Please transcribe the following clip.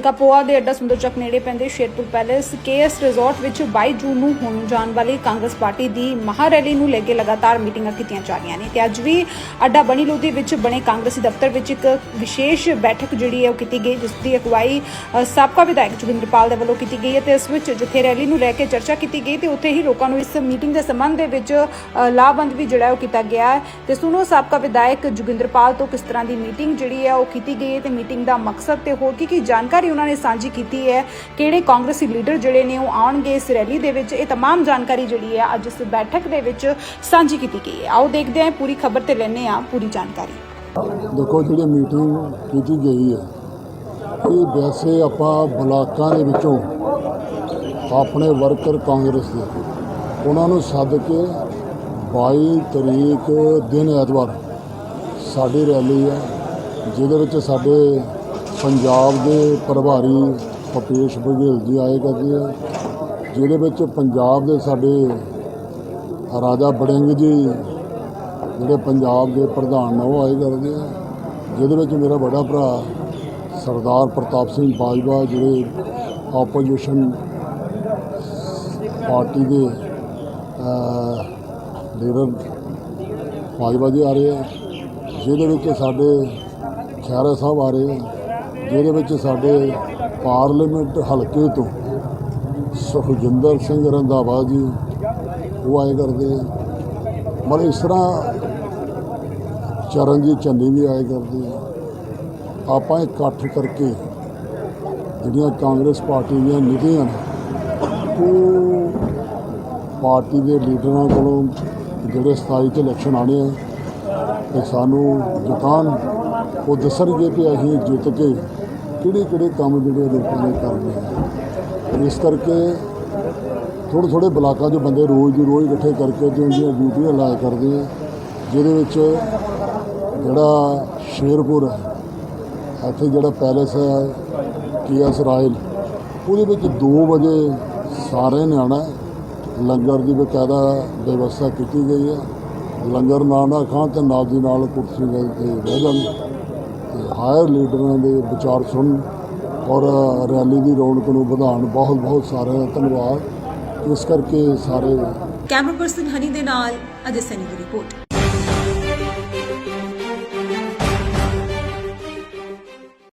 ਕਪੋਆ ਦੇ ਅੱਡਾ ਸੁੰਦਰ ਚੱਕ ਨੇੜੇ ਪੈਂਦੇ ਸ਼ੇਰਪੁਰ ਪੈਲੇਸ ਕੇਐਸ ਰਿਜ਼ੋਰਟ ਵਿੱਚ 22 ਜੂਨ ਨੂੰ ਹੋਣ ਜਾਣ ਵਾਲੀ ਕਾਂਗਰਸ ਪਾਰਟੀ ਦੀ ਮਹਾ ਰੈਲੀ ਨੂੰ ਲੈ ਕੇ ਲਗਾਤਾਰ ਮੀਟਿੰਗਾਂ ਕੀਤੀਆਂ ਜਾ ਰਹੀਆਂ ਨੇ ਤੇ ਅੱਜ ਵੀ ਅੱਡਾ ਬਣੀ ਲੋਧੀ ਵਿੱਚ ਬਣੇ ਕਾਂਗਰਸੀ ਦਫ਼ਤਰ ਵਿੱਚ ਇੱਕ ਵਿਸ਼ੇਸ਼ ਬੈਠਕ ਜਿਹੜੀ ਹੈ ਉਹ ਕੀਤੀ ਗਈ ਜਿਸ ਦੀ ਅਗਵਾਈ ਸਾਬਕਾ ਵਿਧਾਇਕ ਜੋਗਿੰਦਰਪਾਲ ਦੇ ਵੱਲੋਂ ਕੀਤੀ ਗਈ ਹੈ ਤੇ ਇਸ ਵਿੱਚ ਜਿੱਥੇ ਰੈਲੀ ਨੂੰ ਲੈ ਕੇ ਚਰਚਾ ਕੀਤੀ ਗਈ ਤੇ ਉੱਥੇ ਹੀ ਲੋਕਾਂ ਨੂੰ ਇਸ ਮੀਟਿੰਗ ਦੇ ਸੰਬੰਧ ਦੇ ਵਿੱਚ ਅ, ਲਾਭਬੰਦ ਵੀ ਜਿਹੜਾ ਉਹ ਕੀਤਾ ਗਿਆ ਹੈ। ਤੇ ਸੁਣੋ ਸਾਬਕਾ ਵਿਧਾਇਕ ਜੋਗਿੰਦਰਪਾਲ ਤੋਂ ਕਿਸ ਤਰ੍ਹਾਂ ਦੀ ਮੀਟਿੰਗ ਜਿਹੜੀ ਹੈ ਉਹ ਕੀਤੀ ਗਈ ਹੈ ਤੇ ਮੀਟਿੰਗ ਦਾ ਮਕਸਦ ਤੇ ਹੋਰ ਕੀ ਕੀ ਜਾਣਕਾਰੀ ਉਹਨਾਂ ਨੇ ਸਾਂਝੀ ਕੀਤੀ ਹੈ ਕਿਹੜੇ ਕਾਂਗਰਸੀ ਲੀਡਰ ਜਿਹੜੇ ਨੇ ਉਹ ਆਉਣਗੇ ਇਸ ਰੈਲੀ ਦੇ ਵਿੱਚ ਇਹ तमाम ਜਾਣਕਾਰੀ ਜਿਹੜੀ ਹੈ ਅੱਜ ਇਸ ਬੈਠਕ ਦੇ ਵਿੱਚ ਸਾਂਝੀ ਕੀਤੀ ਗਈ ਹੈ ਆਓ ਦੇਖਦੇ ਹਾਂ ਪੂਰੀ ਖਬਰ ਤੇ ਲੈਣੇ ਆ ਪੂਰੀ ਜਾਣਕਾਰੀ ਦੇਖੋ ਜਿਹੜੀ ਮੀਟਿੰਗ ਕੀਤੀ ਗਈ ਹੈ ਇਹ ਵੈਸੇ ਆਪਾਂ ਬਲਾਕਾਂ ਦੇ ਵਿੱਚੋਂ ਆਪਣੇ ਵਰਕਰ ਕਾਂਗਰਸ ਦੇ ਉਹਨਾਂ ਨੂੰ ਸੱਦ ਕੇ 22 ਤਰੀਕ ਦਿਨ ਐਤਵਾਰ ਸਾਡੀ ਰੈਲੀ ਹੈ ਜਿਹਦੇ ਵਿੱਚ ਸਾਡੇ ਪੰਜਾਬ ਦੇ ਪ੍ਰਭਾਰੀ ਭਪੇਸ਼ ਬਘੇਲ ਜੀ ਆਏ ਕਰਦੇ ਆ, ਜਿਹਦੇ ਵਿੱਚ ਪੰਜਾਬ ਦੇ ਸਾਡੇ ਰਾਜਾ ਬੜਿੰਗ ਜੀ, ਜਿਹੜੇ ਪੰਜਾਬ ਦੇ ਪ੍ਰਧਾਨ ਨੇ ਉਹ ਆਏ ਕਰਦੇ ਆ, ਜਿਹਦੇ ਵਿੱਚ ਮੇਰਾ ਵੱਡਾ ਭਰਾ ਸਰਦਾਰ ਪ੍ਰਤਾਪ ਸਿੰਘ ਬਾਜਵਾ ਜਿਹੜੇ ਆਪੋਜੀਸ਼ਨ ਪਾਰਟੀ ਦੇ ਲੀਡਰ ਬਾਜਵਾ ਜੀ ਆ ਰਹੇ ਆ, ਜਿਹਦੇ ਵਿੱਚ ਸਾਡੇ ਖਿਆਰਾ ਸਾਹਿਬ ਆ ਰਹੇ ਆ। ਜਿਹਦੇ ਵਿੱਚ ਸਾਡੇ ਪਾਰਲੀਮੈਂਟ ਹਲਕੇ ਤੋਂ ਸੁਖਜਿੰਦਰ ਸਿੰਘ ਰੰਧਾਵਾ ਜੀ, ਉਹ ਆਏ ਕਰਦੇ ਆ। ਮਤਲਬ ਇਸ ਤਰ੍ਹਾਂ ਚਰਨਜੀਤ ਚੰਨੀ ਵੀ ਆਏ ਕਰਦੇ ਆ। ਆਪਾਂ ਇਕੱਠ ਕਰਕੇ ਜਿਹੜੀਆਂ ਕਾਂਗਰਸ ਪਾਰਟੀ ਦੀਆਂ ਨੀਤੀਆਂ ਨੇ, ਉਹ ਪਾਰਟੀ ਦੇ ਲੀਡਰਾਂ ਕੋਲੋਂ ਜਿਹੜੇ 27 ਚ ਇਲੈਕਸ਼ਨ ਆਣੇ ਆ ਤੇ ਸਾਨੂੰ ਦੁਕਾਨ ਉਹ ਦੱਸਣਗੇ ਕਿ ਅਸੀਂ ਜਿੱਤ ਕੇ ਕਿਹੜੇ ਕਿਹੜੇ ਕੰਮ ਜਿਹੜੇ ਲੋਕਾਂ ਨੇ ਕਰਨੇ ਆ ਇਸ ਕਰਕੇ ਥੋੜ੍ਹੇ ਥੋੜ੍ਹੇ ਬਲਾਕਾਂ 'ਚ ਬੰਦੇ ਰੋਜ਼ ਦੀ ਰੋਜ਼ ਇਕੱਠੇ ਕਰਕੇ ਤੇ ਉਹਦੀਆਂ ਡਿਊਟੀਆਂ ਲਾਇਆ ਕਰਦੇ ਆ, ਜਿਹਦੇ ਵਿੱਚ ਜਿਹੜਾ ਸ਼ੇਰਪੁਰ ਹੈ, ਇੱਥੇ ਜਿਹੜਾ ਪੈਲੇਸ ਹੈ ਕੇਐਸ ਰਾਇਲ, ਉਹਦੇ ਵਿੱਚ 2 ਵਜੇ ਸਾਰਿਆਂ ਨੇ ਆਉਣਾ ਲੰਗਰ ਦੀ ਬਕਾਇਦਾ ਵਿਵਸਥਾ ਕੀਤੀ ਗਈ ਹੈ। ਲੰਗਰ ਨਾ ਨਾ ਖਾਂ ਤੇ ਨਾਲ ਦੀ ਨਾਲ ਕੁਰਸੀ ਦੇ ਤੇ ਬਹਿ ਜਾਣ ਤੇ ਹਾਇਰ ਲੀਡਰਾਂ ਦੇ ਵਿਚਾਰ ਸੁਣ ਔਰ ਰੈਲੀ ਦੀ ਰੌਣਕ ਨੂੰ ਵਧਾਉਣ ਬਹੁਤ ਬਹੁਤ ਸਾਰਿਆਂ ਦਾ ਧੰਨਵਾਦ। ਇਸ ਕਰਕੇ ਸਾਰੇ ਕੈਮਰਾ ਪਰਸਨ ਹਨੀ ਦੇ ਨਾਲ ਅਜੇ ਸੈਨੀ ਦੀ ਰਿਪੋਰਟ